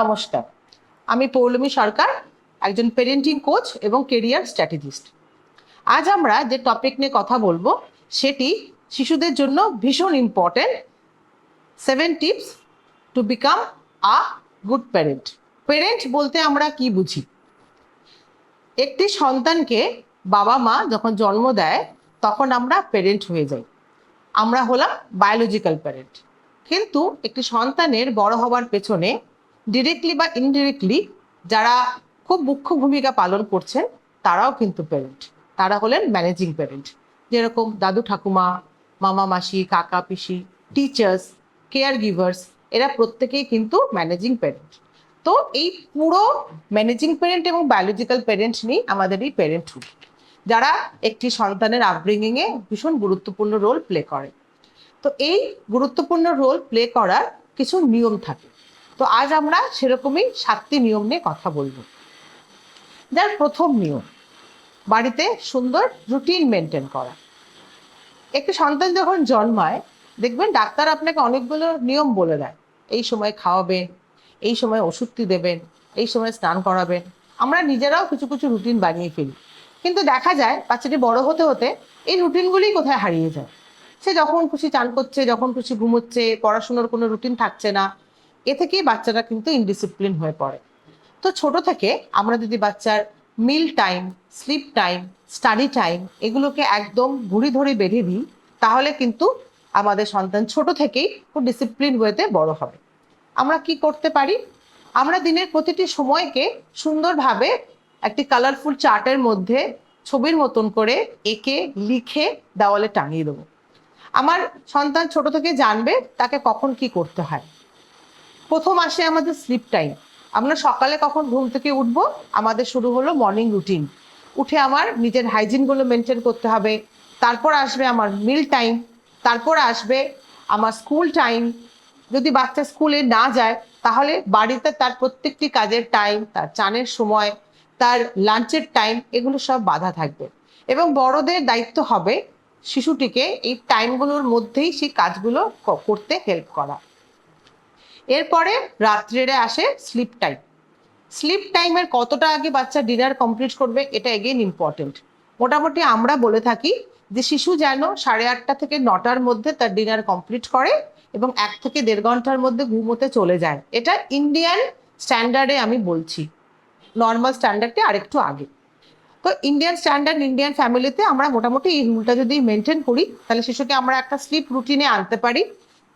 নমস্কার। আমি পৌলমী সরকার, একজন পেরেন্টিং কোচ এবং কেরিয়ার স্ট্র্যাটেজিস্ট আজ আমরা যে টপিক নিয়ে কথা বলব, সেটি শিশুদের জন্য ভীষণ important seven tips to become a good parent parent বলতে আমরা কি বুঝি? একটি সন্তানকে বাবা মা যখন জন্ম দেয়, তখন আমরা পেরেন্ট হয়ে যাই। আমরা হলাম বায়োলজিক্যাল প্যারেন্ট কিন্তু একটি সন্তানের বড় হওয়ার পেছনে ডিরেক্টলি বা ইনডিরেক্টলি যারা খুব মুখ্য ভূমিকা পালন করছেন, তারাও কিন্তু প্যারেন্ট তারা হলেন ম্যানেজিং প্যারেন্ট যেরকম দাদু ঠাকুমা, মামা মাসি, কাকা পিসি টিচার্স কেয়ার গিভার্স এরা প্রত্যেকেই কিন্তু ম্যানেজিং প্যারেন্ট তো এই পুরো ম্যানেজিং প্যারেন্ট এবং বায়োলজিক্যাল প্যারেন্ট নিয়ে আমাদের এই প্যারেন্টহুড যারা একটি সন্তানের আপব্রিঙ্গিংয়ে ভীষণ গুরুত্বপূর্ণ রোল প্লে করে। তো এই গুরুত্বপূর্ণ রোল প্লে করার কিছু নিয়ম থাকে। তো আজ আমরা সেরকমই সাতটি নিয়ম নিয়ে কথা বলব। যার প্রথম নিয়ম, বাড়িতে সুন্দর রুটিন মেনটেন করা। একটি সন্তান যখন জন্মায়, দেখবেন ডাক্তার আপনাকে অনেকগুলো নিয়ম বলে দেয়। এই সময় খাওয়াবেন, এই সময় ওষুধটি দেবেন, এই সময় স্নান করাবেন। আমরা নিজেরাও কিছু কিছু রুটিন বানিয়ে ফেলি। কিন্তু দেখা যায়, বাচ্চাটি বড় হতে হতে এই রুটিনগুলি কোথায় হারিয়ে যায়? সে যখন খুশি চান করছে, যখন খুশি ঘুমোচ্ছে, পড়াশোনার কোনো রুটিন থাকছে না এ থেকেই বাচ্চারা কিন্তু ইনডিসিপ্লিন হয়ে পড়ে। তো ছোট থেকে আমরা যদি বাচ্চার meal time sleep time study time এগুলোকে একদম ঘুরি ধরে বেঁধে দিই, তাহলে কিন্তু আমাদের সন্তান ছোট থেকেই খুব ডিসিপ্লিন হয়েতে বড় হবে। আমরা কি করতে পারি? আমরা দিনের প্রতিটি সময়কে সুন্দরভাবে একটি কালারফুল চার্টের মধ্যে ছবির মতন করে এঁকে, লিখে দেওয়ালে টাঙিয়ে দেবো। আমার সন্তান ছোট থেকে জানবে তাকে কখন কি করতে হয়। প্রথম আসে আমাদের স্লিপ টাইম আমরা সকালে কখন ঘুম থেকে উঠব? আমাদের শুরু হলো মর্নিং রুটিন উঠে আমার নিজের হাইজিনগুলো মেনটেন করতে হবে। তারপর আসবে আমার মিল টাইম তারপর আসবে আমার স্কুল টাইম যদি বাচ্চা স্কুলে না যায়, তাহলে বাড়িতে তার প্রত্যেকটি কাজের টাইম তার চানের সময়, তার লাঞ্চের টাইম এগুলো সব বাধা থাকবে। এবং বড়দের দায়িত্ব হবে শিশুটিকে এই টাইমগুলোর মধ্যেই সেই কাজগুলো করতে হেল্প করা। এরপরে রাত্রেরে আসে স্লিপ টাইম স্লিপ টাইমের কতটা আগে বাচ্চা ডিনার কমপ্লিট করবে, এটা এগেইন ইম্পর্টেন্ট মোটামুটি আমরা বলে থাকি যে শিশু যেন সাড়ে আটটা থেকে নটার মধ্যে তার ডিনার কমপ্লিট করে এবং এক থেকে দেড় ঘণ্টার মধ্যে ঘুমোতে চলে যায়। এটা ইন্ডিয়ান স্ট্যান্ডার্ডে আমি বলছি। নর্মাল স্ট্যান্ডার্ডে আরেকটু আগে। তো ইন্ডিয়ান স্ট্যান্ডার্ড ইন্ডিয়ান ফ্যামিলিতে আমরা মোটামুটি এই রুলটা যদি মেনটেন করি, তাহলে শিশুকে আমরা একটা স্লিপ রুটিনে আনতে পারি।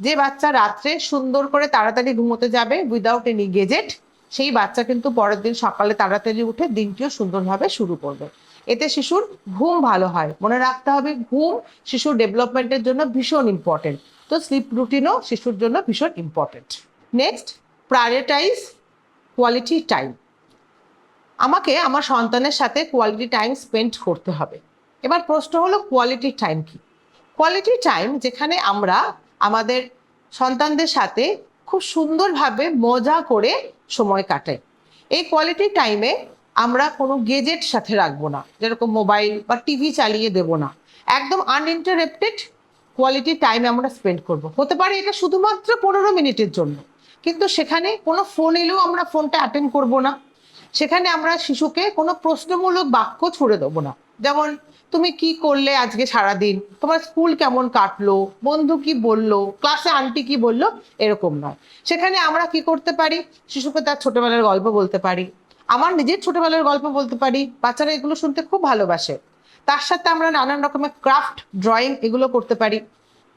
যে বাচ্চা রাত্রে সুন্দর করে তাড়াতাড়ি ঘুমোতে যাবে উইদাউট এনি গেজেট সেই বাচ্চা কিন্তু পরের দিন সকালে তাড়াতাড়ি উঠে দিনটিও সুন্দরভাবে শুরু করবে। এতে শিশুর ঘুম ভালো হয়। মনে রাখতে হবে, ঘুম শিশুর ডেভেলপমেন্টের জন্য ভীষণ ইম্পর্টেন্ট তো স্লিপ রুটিনও শিশুর জন্য ভীষণ important next prioritize quality time আমাকে আমার সন্তানের সাথে কোয়ালিটি টাইম স্পেন্ড করতে হবে। এবার প্রশ্ন হলো কোয়ালিটি টাইম কি? কোয়ালিটি টাইম যেখানে আমরা আমাদের সন্তানদের সাথে খুব সুন্দরভাবে মজা করে সময় কাটাই এই কোয়ালিটি টাইমে আমরা কোনো গেজেট সাথে রাখব না। যেরকম মোবাইল বা টিভি চালিয়ে দেব না। একদম আনইন্টারেপ্টেড কোয়ালিটি টাইম আমরা স্পেন্ড করব। হতে পারে এটা শুধুমাত্র পনেরো মিনিটের জন্য। কিন্তু সেখানে কোনো ফোন এলেও আমরা ফোনটা অ্যাটেন্ড করব না। সেখানে আমরা শিশুকে কোনো প্রশ্নমূলক বাক্য ছুড়ে দেবো না। যেমন, তুমি কি করলে আজকে সারাদিন? তোমার স্কুল কেমন কাটলো? বন্ধু কি বলল? ক্লাসে আন্টি কি বলল? এরকম নয়। সেখানে আমরা কি করতে পারি? শিশুকে তার ছোটবেলার গল্প বলতে পারি। আমার নিজের ছোটবেলার গল্প বলতে পারি। বাচ্চারা এগুলো শুনতে খুব ভালোবাসে। তার সাথে আমরা নানান রকমের ক্রাফট ড্রয়িং এগুলো করতে পারি।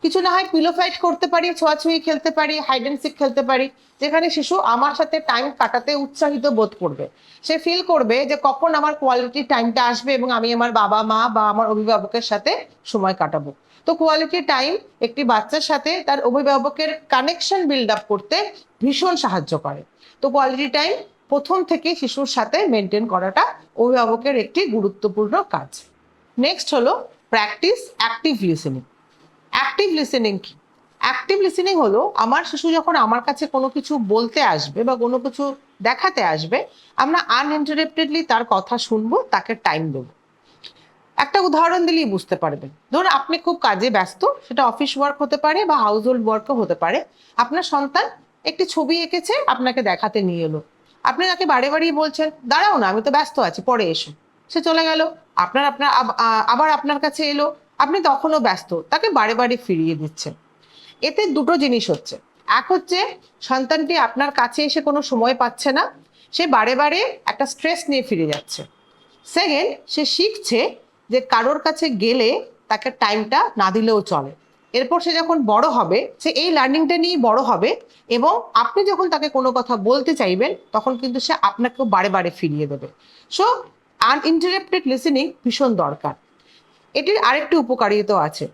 কিছু না হয় পিলো ফাইট করতে পারি ছোঁয়াছুঁয়ি খেলতে পারি হাইড অ্যান্ড সিক খেলতে পারি, যেখানে শিশু আমার সাথে টাইম কাটাতে উৎসাহিত বোধ করবে। সে ফিল করবে যে কখন আমার কোয়ালিটি টাইমটা আসবে এবং আমি আমার বাবা, মা বা আমার অভিভাবকের সাথে সময় কাটাবো। তো কোয়ালিটি টাইম একটি বাচ্চার সাথে তার অভিভাবকের কানেকশন বিল্ড আপ করতে ভীষণ সাহায্য করে। তো কোয়ালিটি টাইম প্রথম থেকে শিশুর সাথে মেনটেন করাটা অভিভাবকের একটি গুরুত্বপূর্ণ কাজ। নেক্সট হলো practice active listening active listening কি? অ্যাক্টিভ লিসেনিং হলো আমার শিশু যখন আমার কাছে কোনো কিছু বলতে আসবে বা কোনো কিছু দেখাতে আসবে, আমরা আনইন্টারেপ্টেডলি তার কথা শুনব, তাকে টাইম দেবো। একটা উদাহরণ দিলেই বুঝতে পারবেন। ধরুন আপনি খুব কাজে ব্যস্ত, সেটা অফিস ওয়ার্ক হতে পারে বা হাউস হোল্ড ওয়ার্কও হতে পারে। আপনার সন্তান একটি ছবি এঁকেছে, আপনাকে দেখাতে নিয়ে এলো। আপনি তাকে বারে বারেই বলছেন, দাঁড়াও না, আমি তো ব্যস্ত আছি, পরে এসো। সে চলে গেল। আপনার আপনার আবার আপনার কাছে এলো। আপনি তখনও ব্যস্ত, তাকে বারে বারে ফিরিয়ে দিচ্ছেন। এতে দুটো জিনিস হচ্ছে। এক হচ্ছে, সন্তানটি আপনার কাছে এসে কোনো সময় পাচ্ছে না, সে বারে বারে একটা স্ট্রেস নিয়ে ফিরে যাচ্ছে। সেকেন্ড, সে শিখছে যে কারোর কাছে গেলে তাকে টাইমটা না দিলেও চলে। এরপর সে যখন বড় হবে, সে এই লার্নিংটা নিয়েই বড় হবে এবং আপনি যখন তাকে কোনো কথা বলতে চাইবেন, তখন কিন্তু সে আপনাকেও বারে বারে ফিরিয়ে দেবে। সো আনইন্টারাপ্টেড লিসেনিং ভীষণ দরকার। এটির আরেকটি উপকারিতা আছে।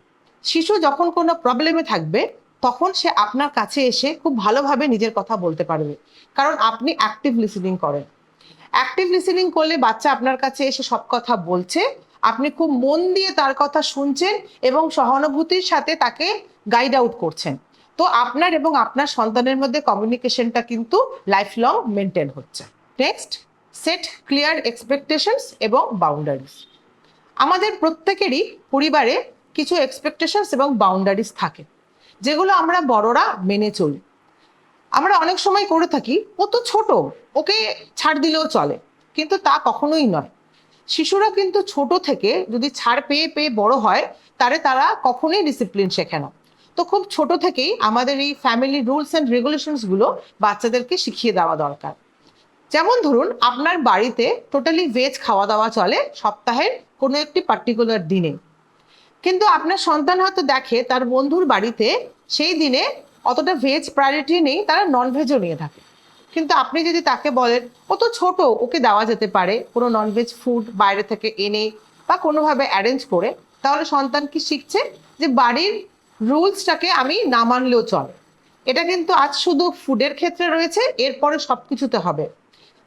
শিশু যখন কোনো প্রবলেমে থাকবে, তখন সে আপনার কাছে এসে খুব ভালোভাবে নিজের কথা বলতে পারবে। কারণ আপনি অ্যাক্টিভ লিসেনিং করেন। অ্যাক্টিভ লিসেনিং করলে বাচ্চা আপনার কাছে এসে সব কথা বলছে, আপনি খুব মন দিয়ে তার কথা শুনছেন এবং সহানুভূতির সাথে তাকে গাইড আউট করছেন। তো আপনার এবং আপনার সন্তানের মধ্যে কমিউনিকেশনটা কিন্তু লাইফ লং মেনটেন হচ্ছে। নেক্সট সেট ক্লিয়ার এক্সপেকটেশনস এবং বাউন্ডারিজ আমাদের প্রত্যেকেরই পরিবারে কিছু এক্সপেকটেশনস এবং বাউন্ডারিজ থাকে, যেগুলো আমরা বড়রা মেনে চলি। আমরা অনেক সময় করে থাকি, ও তো ছোট, ওকে ছাড় দিলেও চলে, কিন্তু তা কখনোই নয়। শিশুরা কিন্তু ছোট থেকে যদি ছাড় পেয়ে পেয়ে বড় হয়, তারে তারা কখনোই ডিসিপ্লিন শেখে না। তো খুব ছোট থেকেই আমাদের এই ফ্যামিলি রুলস অ্যান্ড রেগুলেশনসগুলো বাচ্চাদেরকে শিখিয়ে দেওয়া দরকার। যেমন ধরুন, আপনার বাড়িতে টোটালি ভেজ খাওয়া দাওয়া চলে সপ্তাহের কোনো একটি পার্টিকুলার দিনে। কিন্তু আপনার সন্তান হয়তো দেখে তার বন্ধুর বাড়িতে সেই দিনে অতটা ভেজ প্রায়োরিটি নেই, তারা নন ভেজও নিয়ে থাকে। কিন্তু আপনি যদি তাকে বলেন, ও তো ছোট, ওকে দেওয়া যেতে পারে, কোনো ননভেজ ফুড বাইরে থেকে এনে বা কোনোভাবে অ্যারেঞ্জ করে, তাহলে সন্তান কি শিখছে যে বাড়ির রুলসটাকে আমি না মানলেও চলে? এটা কিন্তু আজ শুধু ফুডের ক্ষেত্রে রয়েছে, এরপরে সব কিছুতে হবে।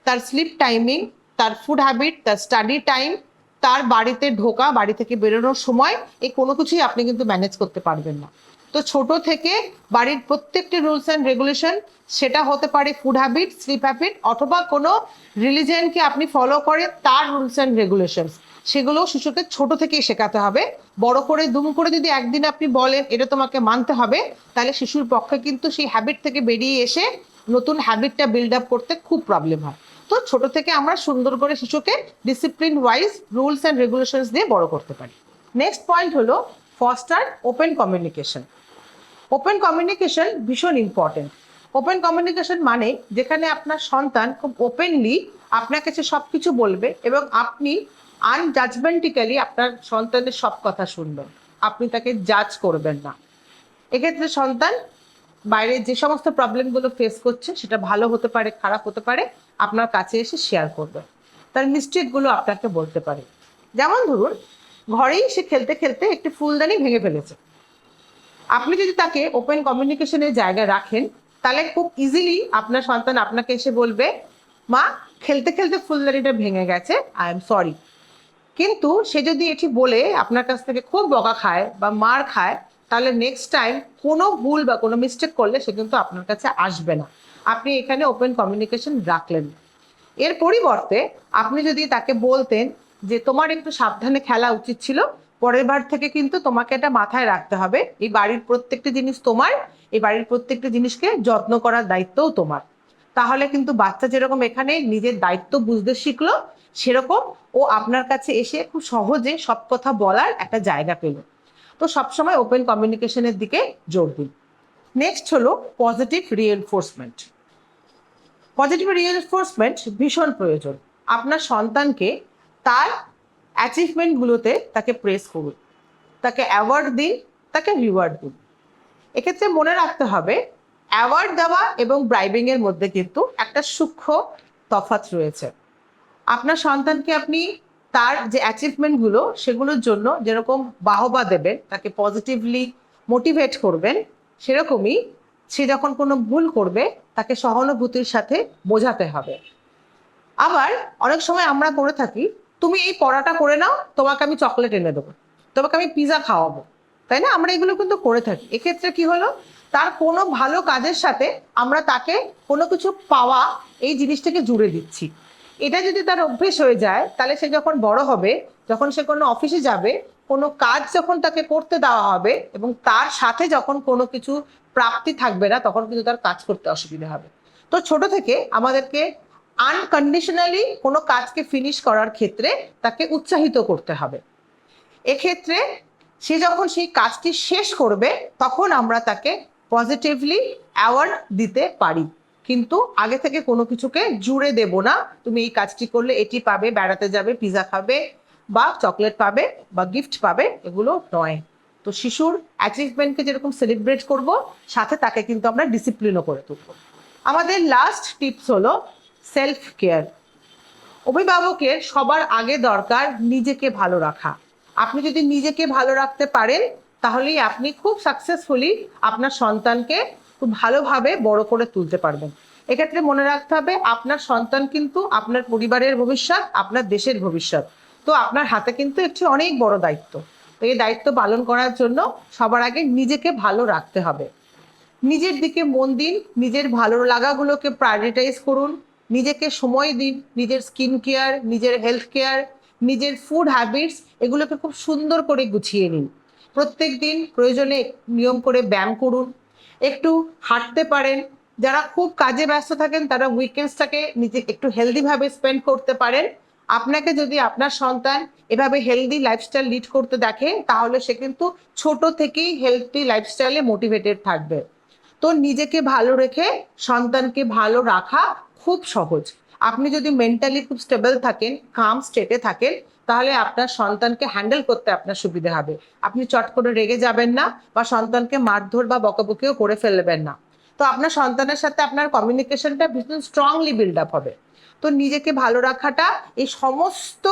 তার স্লিপ টাইমিং তার ফুড হ্যাবিট তার স্টাডি টাইম তার বাড়িতে ঢোকা, বাড়ি থেকে বেরোনোর সময়, এই কোনো কিছুই আপনি কিন্তু ম্যানেজ করতে পারবেন না। তো ছোট থেকে বাড়ির প্রত্যেকটি রুলস অ্যান্ড রেগুলেশন সেটা হতে পারে ফুড হ্যাবিট স্লিপ হ্যাবিট অথবা কোনো রিলিজিয়নকে আপনি ফলো করে তার রুলস অ্যান্ড রেগুলেশনস সেগুলো শিশুকে ছোট থেকেই শেখাতে হবে। বড় করে, দুম করে যদি একদিন আপনি বলেন, এটা তোমাকে মানতে হবে, তাহলে শিশুর পক্ষে কিন্তু সেই হ্যাবিট থেকে বেরিয়ে এসে নতুন হ্যাবিটটা বিল্ড আপ করতে খুব প্রবলেম হয়। তো ছোট থেকে আমরা সুন্দর করে শিশুকে discipline wise rules and regulations দিয়ে বড় করতে পারি। নেক্সট পয়েন্ট হলো foster open communication open communication ভীষণ ইম্পর্টেন্ট ওপেন কমিউনিকেশন মানে যেখানে আপনার সন্তান খুব ওপেনলি আপনার কাছে সব কিছু বলবে এবং আপনি আনজাজমেন্টিক্যালি আপনার সন্তানের সব কথা শুনবেন। আপনি তাকে জাজ করবেন না। এক্ষেত্রে সন্তান বাইরে যে সমস্ত প্রবলেমগুলো ফেস করছে, সেটা ভালো হতে পারে, খারাপ হতে পারে, আপনার কাছে এসে শেয়ার করবে। তার মিস্টেকগুলো আপনাকে বলতে পারে। যেমন ধরুন, ঘরেই সে খেলতে খেলতে একটি ফুলদানি ভেঙে ফেলেছে। আপনি যদি তাকে ওপেন কমিউনিকেশনের জায়গায় রাখেন, তাহলে খুব ইজিলি আপনার সন্তান আপনাকে এসে বলবে, মা, খেলতে খেলতে ফুলদানিটা ভেঙে গেছে আই এম সরি কিন্তু সে যদি এটি বলে, আপনার কাছ থেকে খুব বকা খায় বা মার খায় তাহলে নেক্সট টাইম কোনো ভুল বা কোনো মিস্টেক করলে সে কিন্তু আপনার কাছে আসবে না। আপনি এখানে ওপেন কমিউনিকেশন রাখলেন। এর পরিবর্তে আপনি যদি তাকে বলতেন যে, তোমার একটু সাবধানে খেলা উচিত ছিল, পরের বার থেকে কিন্তু তোমাকে এটা মাথায় রাখতে হবে। এই বাড়ির প্রত্যেকটি জিনিস তোমার, এই বাড়ির প্রত্যেকটি জিনিসকে যত্ন করার দায়িত্বও তোমার। তাহলে কিন্তু বাচ্চা যেরকম এখানে নিজের দায়িত্ব বুঝতে শিখলো, সেরকম ও আপনার কাছে এসে খুব সহজে সব কথা বলার একটা জায়গা পেল। তো সবসময় ওপেন কমিউনিকেশনের দিকে জোর দিন নেক্সট হলো পজিটিভ রিএনফোর্সমেন্ট পজিটিভ রিএনফোর্সমেন্ট ভীষণ প্রয়োজন। আপনার সন্তানকে তার অ্যাচিভমেন্টগুলোতে তাকে প্রেস করুন। তাকে অ্যাওয়ার্ড দিন, তাকে রিওয়ার্ড দিন। এক্ষেত্রে মনে রাখতে হবে অ্যাওয়ার্ড দেওয়া এবং ব্রাইবিং এর মধ্যে কিন্তু একটা সূক্ষ্ম তফাৎ রয়েছে। আপনার সন্তানকে আপনি তার যে অ্যাচিভমেন্টগুলো সেগুলোর জন্য যেরকম বাহবা দেবেন, তাকে পজিটিভলি মোটিভেট করবেন, সেরকমই সে যখন কোনো ভুল করবে, তাকে সহানুভূতির সাথে বোঝাতে হবে। আবার অনেক সময় আমরা করে থাকি, তুমি এই পড়াটা করে নাও, তোমাকে আমি চকলেট এনে দেবো, তোমাকে আমি পিৎজা খাওয়াবো। তাই না? আমরা এগুলো কিন্তু করে থাকি। এক্ষেত্রে কি হলো? তার কোনো ভালো কাজের সাথে আমরা তাকে কোনো কিছু পাওয়া, এই জিনিসটাকে জুড়ে দিচ্ছি। এটা যদি তার অভ্যেস হয়ে যায়, তাহলে সে যখন বড় হবে, যখন সে কোনো অফিসে যাবে, কোনো কাজ যখন তাকে করতে দেওয়া হবে এবং তার সাথে যখন কোনো কিছু প্রাপ্তি থাকবে না, তখন কিন্তু তার কাজ করতে অসুবিধা হবে। তো ছোট থেকে আমাদেরকে আনকন্ডিশনালি কোনো কাজকে ফিনিশ করার ক্ষেত্রে তাকে উৎসাহিত করতে হবে। এক্ষেত্রে সে যখন সেই কাজটি শেষ করবে, তখন আমরা তাকে পজিটিভলি অ্যাওয়ার্ড দিতে পারি। কিন্তু আগে থেকে কোনো কিছুকে জুড়ে দেব না। তুমি এই কাজটি করলে এটি পাবে, বেড়াতে যাবে পিৎজা খাবে বা চকলেট পাবে বা গিফট পাবে, এগুলো নয়। তো শিশুর অ্যাচিভমেন্টকে যেরকম সেলিব্রেট করব, সাথে তাকে কিন্তু আমরা ডিসিপ্লিনও করে তুলব। আমাদের লাস্ট টিপস হলো সেলফ কেয়ার অভিভাবকের সবার আগে দরকার নিজেকে ভালো রাখা। আপনি যদি নিজেকে ভালো রাখতে পারেন, তাহলেই আপনি খুব সাকসেসফুলি আপনার সন্তানকে খুব ভালোভাবে বড় করে তুলতে পারবেন। এক্ষেত্রে মনে রাখতে হবে, আপনার সন্তান কিন্তু আপনার পরিবারের ভবিষ্যৎ, আপনার দেশের ভবিষ্যৎ। তো আপনার হাতে কিন্তু একটি অনেক বড় দায়িত্ব। তো এই দায়িত্ব পালন করার জন্য সবার আগে নিজেকে ভালো রাখতে হবে। নিজের দিকে মন দিন, নিজের ভালো লাগাগুলোকে প্রায়োরিটাইজ করুন, নিজেকে সময় দিন, নিজের স্কিন কেয়ার নিজের হেলথ কেয়ার নিজের ফুড হ্যাবিটস এগুলোকে খুব সুন্দর করে গুছিয়ে নিন। প্রত্যেক দিন প্রয়োজনে নিয়ম করে ব্যায়াম করুন একটু হাঁটতে পারেন। যারা খুব কাজে ব্যস্ত থাকেন, তারা উইকেন্ডসটাকে নিজে একটু হেলদিভাবে স্পেন্ড করতে পারেন। আপনাকে যদি আপনার সন্তান এভাবে হেলদি লাইফস্টাইল লিড করতে দেখে, তাহলে সে কিন্তু ছোট থেকেই হেলদি লাইফস্টাইলে মোটিভেটেড থাকবে। তো নিজেকে ভালো রেখে সন্তানকে ভালো রাখা খুব সহজ। আপনি যদি মেন্টালি খুব স্টেবল থাকেন কাম স্টেটে থাকেন তাহলে আপনার সন্তানকে হ্যান্ডেল করতে আপনার সুবিধা হবে। আপনি চট করে রেগে যাবেন না বা সন্তানকে মারধর বা বকাবকিও করে ফেলবেন না। তো আপনার সন্তানের সাথে আপনার কমিউনিকেশনটা ভীষণ স্ট্রংলি বিল্ড আপ হবে। তো নিজেকে ভালো রাখাটা এই সমস্ত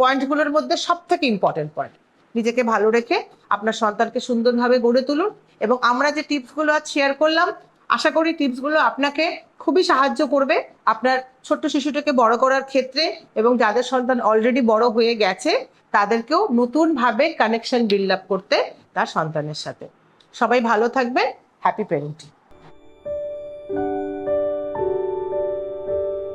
পয়েন্টগুলোর মধ্যে সব থেকে ইম্পর্টেন্ট পয়েন্ট নিজেকে ভালো রেখে আপনার সন্তানকে সুন্দরভাবে গড়ে তুলুন এবং আমরা যে টিপসগুলো আজ শেয়ার করলাম, আশা করি টিপসগুলো আপনাকে খুবই সাহায্য করবে আপনার ছোট্ট শিশুটাকে বড় করার ক্ষেত্রে এবং যাদের সন্তান অলরেডি বড় হয়ে গেছে, তাদেরকেও নতুনভাবে কানেকশন বিল্ড আপ করতে তার সন্তানের সাথে। সবাই ভালো থাকবেন হ্যাপি প্যারেন্টিং